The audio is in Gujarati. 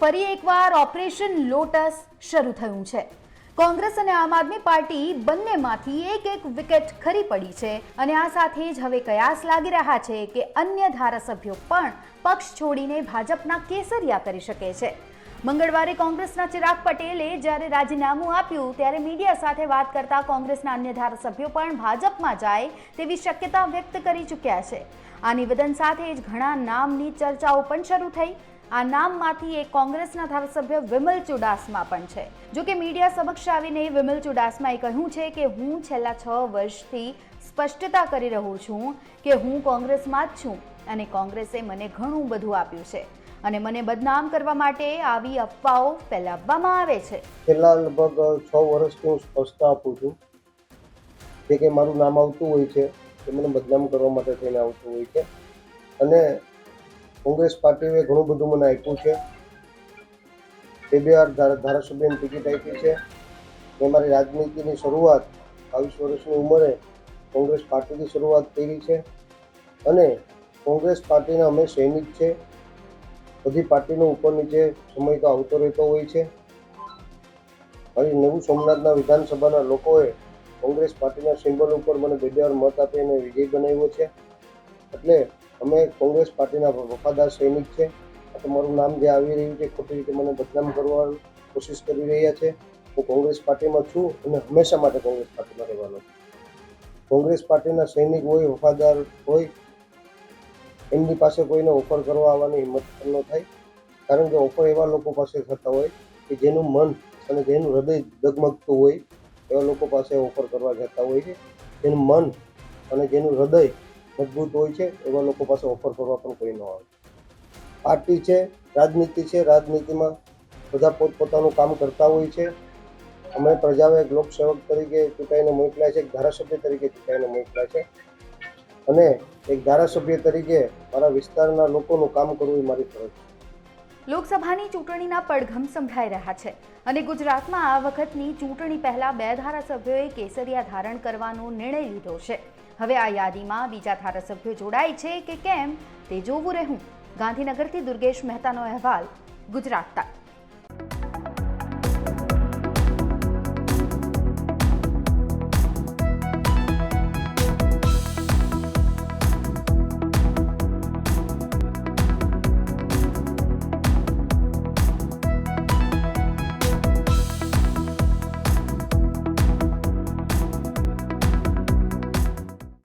ફરી એકવાર ઓપરેશન લોટસ શરૂ થયું છે. કોંગ્રેસ અને આમ આદમી પાર્ટી બંનેમાંથી એક એક વિકેટ ખરી પડી છે અને આ સાથે જ હવે કયાસ લાગી રહ્યા છે કે અન્ય ધારાસભ્યો પણ પક્ષ છોડીને ભાજપના કેસરિયા કરી શકે છે. મંગળવારે કોંગ્રેસના ચિરાગ પટેલે જ્યારે રાજીનામું આપ્યું ત્યારે મીડિયા સાથે વાત કરતા કોંગ્રેસના અન્ય ધારાસભ્યો પણ ભાજપમાં જાય તેવી શક્યતા વ્યક્ત કરી ચૂક્યા છે. આ નિવેદન સાથે જ ઘણા નામની ચર્ચાઓ પણ શરૂ થઈ. આ નામમાંથી એક કોંગ્રેસના ધારાસભ્ય વિમલ ચુડાસમા પણ છે. જો કે મીડિયા સમક્ષ આવીને વિમલ ચુડાસમાએ કહ્યું છે કે હું છેલ્લા છ વર્ષથી સ્પષ્ટતા કરી રહ્યો છું કે હું કોંગ્રેસમાં જ છું અને કોંગ્રેસે મને ઘણું બધું આપ્યું છે અને મને બદનામ કરવા માટે આવી અફવાઓ ફેલાવવામાં આવે છે. છેલ્લા લગભગ છ વર્ષથી હું સ્પષ્ટતા આપું છું જે કે મારું નામ આવતું હોય છે, એ મને બદનામ કરવા માટે થઈને આવતું હોય છે. અને કોંગ્રેસ પાર્ટીએ ઘણું બધું મને આપ્યું છે. બે બે વાર ધારા, ધારાસભ્યની ટિકિટ આપી છે. મેં મારી રાજનીતિની શરૂઆત બાવીસ વર્ષની ઉંમરે કોંગ્રેસ પાર્ટીની શરૂઆત કરી છે. અને કોંગ્રેસ પાર્ટીના અમે સૈનિક છે. બધી પાર્ટીનો ઉપર નીચે સમય તો આવતો રહેતો હોય છે. મારી નવું સોમનાથના વિધાનસભાના લોકોએ કોંગ્રેસ પાર્ટીના સિમ્બલ ઉપર મને બે બે વાર મત આપીને વિજય બનાવ્યો છે. એટલે અમે કોંગ્રેસ પાર્ટીના વફાદાર સૈનિક છે. તમારું નામ જે આવી રહ્યું છે, ખોટી રીતે મને બદનામ કરવાની કોશિશ કરી રહ્યા છે. હું કોંગ્રેસ પાર્ટીમાં છું અને હંમેશા માટે કોંગ્રેસ પાર્ટીમાં રહેવાનો કોંગ્રેસ પાર્ટીના સૈનિક હોય, વફાદાર હોય, એમની પાસે કોઈને ઓફર કરવા આવવાની હિંમત ન થાય. કારણ કે ઓફર એવા લોકો પાસે થતા હોય કે જેનું મન અને જેનું હૃદય ડગમગતું હોય, એવા લોકો પાસે ઓફર કરવા જતા હોય છે. જેનું મન અને જેનું હૃદય મજબૂત હોય છે, એવા લોકો પાસે ઓફર કરવા પણ કોઈ ન આવે. પાર્ટી છે, રાજનીતિ છે, રાજનીતિમાં બધા પોતપોતાનું કામ કરતા હોય છે. અમે પ્રજાઓ એક લોકસેવક તરીકે ચૂંટાઈને મોકલ્યા છે, એક ધારાસભ્ય તરીકે ચૂંટાઈને મોકલ્યા છે. અને એક ધારાસભ્ય તરીકે મારા વિસ્તારના લોકોનું કામ કરવું એ મારી ફરજ લોકસભાની ચૂંટણીના પડઘમ સંભળાઈ રહ્યા છે અને ગુજરાતમાં આ વખતની ચૂંટણી પહેલા બે ધારાસભ્યોએ કેસરિયા ધારણ કરવાનો નિર્ણય લીધો છે. હવે આ યાદીમાં બીજા ધારાસભ્યો જોડાય છે કે કેમ તે જોવું રહ્યું ગાંધીનગરથી દુર્ગેશ મહેતાનો અહેવાલ ગુજરાત તક.